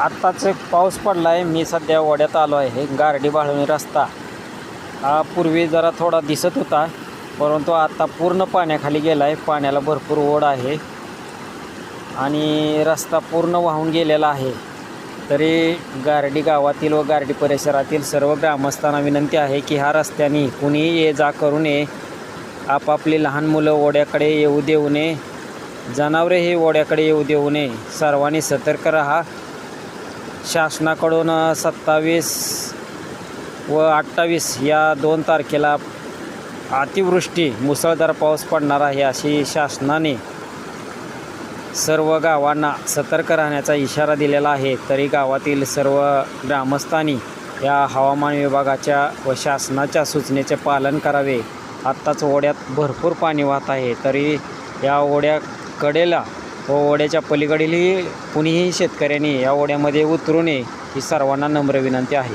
आत्ताच एक पाऊस पडला आहे मी सध्या ओढ्यात आलो आहे. गारडी बाळवणी रस्ता. हा पूर्वी जरा थोडा दिसत होता परंतु आत्ता पूर्ण पाण्याखाली गेला आहे पाण्याला भरपूर ओढ आहे. आणि रस्ता पूर्ण वाहून गेलेला आहे. तरी गारडी गावातील व गारडी परिसरातील सर्व ग्रामस्थांना विनंती आहे की ह्या रस्त्याने कुणीही ये जा करू नये. आपापली लहान मुलं ओढ्याकडे येऊ देऊ नये. जनावरे हे ओढ्याकडे येऊ देऊ नये. सर्वांनी सतर्क राहा. शासनाकडून सत्तावीस व अठ्ठावीस या दोन तारखेला अतिवृष्टी मुसळधार पाऊस पडणार आहे अशी शासनाने सर्व गावांना सतर्क राहण्याचा इशारा दिलेला आहे. तरी गावातील सर्व ग्रामस्थांनी या हवामान विभागाच्या व शासनाच्या सूचनेचे पालन करावे. आत्ताच ओढ्यात भरपूर पाणी वाहत आहे. तरी या ओढ्या कडेला व ओढ्याच्या पलीकडीलही कुणीही शेतकऱ्यांनी या ओढ्यामध्ये उतरू नये ही सर्वांना नम्र विनंती आहे.